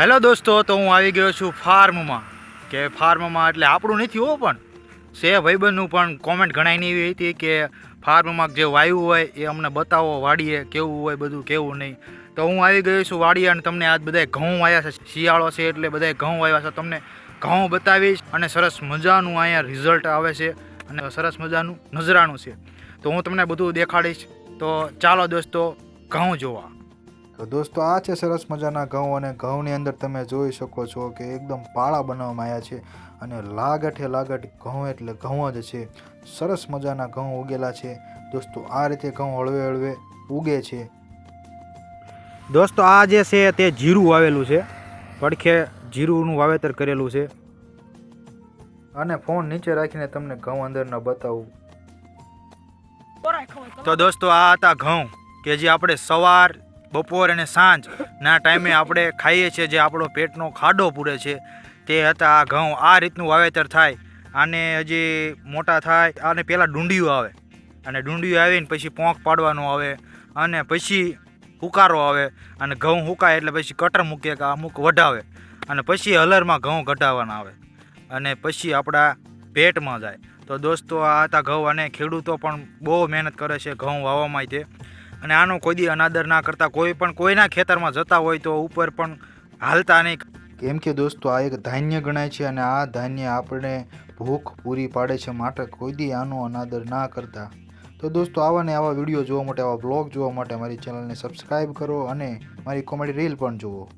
Hello દોસ્તો, તો હું આવી ગયો છું ફાર્મમાં. કે ફાર્મમાં એટલે આપણું નથી હો પણ, છે ભાઈબંધનું પણ કોમેન્ટ ઘણાની એવી હતી કે ફાર્મમાં જે વાયુ હોય એ અમને બતાવો, વાડીએ કેવું હોય બધું કેવું નહીં. તો હું આવી ગયો છું વાડીએ અને તમને આજ બધાય ઘઉં વાયા છે. શિયાળો છે એટલે બધાય ઘઉં વાવ્યા છે. તમને ઘઉં બતાવીશ અને સરસ મજાનું અહીંયા રિઝલ્ટ આવે છે અને સરસ મજાનું નજરાણું છે. તો હું તમને બધું દેખાડીશ. તો ચાલો દોસ્તો, ઘઉં જોવા. તો દોસ્તો આ છે સરસ મજાના ઘઉં અને ઘઉંની અંદર તમે જોઈ શકો છો કે એકદમ પાળા બનાવવામાં આવ્યા છે અને લાગઠે લાગઠ ઘઉં એટલે ઘઉં જ છે. સરસ મજાના ઘઉં ઉગેલા છે. દોસ્તો આ રીતે ઘઉં હળવે હળવે ઉગે છે. દોસ્તો આ જે છે તે જીરું વાવેલું છે. પડખે જીરુંનું વાવેતર કરેલું છે. અને ફોન નીચે રાખીને તમને ઘઉં અંદરના બતાવું. તો દોસ્તો આ હતા ઘઉં કે જે આપણે સવાર બપોર અને સાંજ ના ટાઈમે આપણે ખાઈએ છીએ જે આપણો પેટનો ખાડો પૂરે છે, તે હતા આ ઘઉં. આ રીતનું વાવેતર થાય આને હજી મોટા થાય આને પહેલાં ડુંડિયું આવે. અને ડુંડિયું આવીને પછી પોંક પાડવાનું આવે અને પછી હુકારો આવે અને ઘઉં હુકાય એટલે પછી કટર મૂકે કે અમુક વઢાવે અને પછી હલરમાં ઘઉં કઢાવવાના આવે અને પછી આપણા પેટમાં જાય. તો દોસ્તો આ હતા ઘઉં અને ખેડૂતો પણ બહુ મહેનત કરે છે ઘઉં વાવવામાં તે. અને આનો કોઈ દી અનાદર ના કરતા કોઈ પણ કોઈના ખેતરમાં જતા હોય તો ઉપર પણ હાલતા નહીં. કેમ કે દોસ્તો, આ એક ધાન્ય ગણાય છે અને આ ધાન્ય આપણે ભૂખ પૂરી પાડે છે માટે કોઈ દી આનો અનાદર ના કરતા. તો દોસ્તો, આવા ને આવા વીડિયો જોવા માટે, આવા બ્લોગ જોવા માટે મારી ચેનલને સબસ્ક્રાઈબ કરો અને મારી કોમેડી રીલ પણ જુઓ.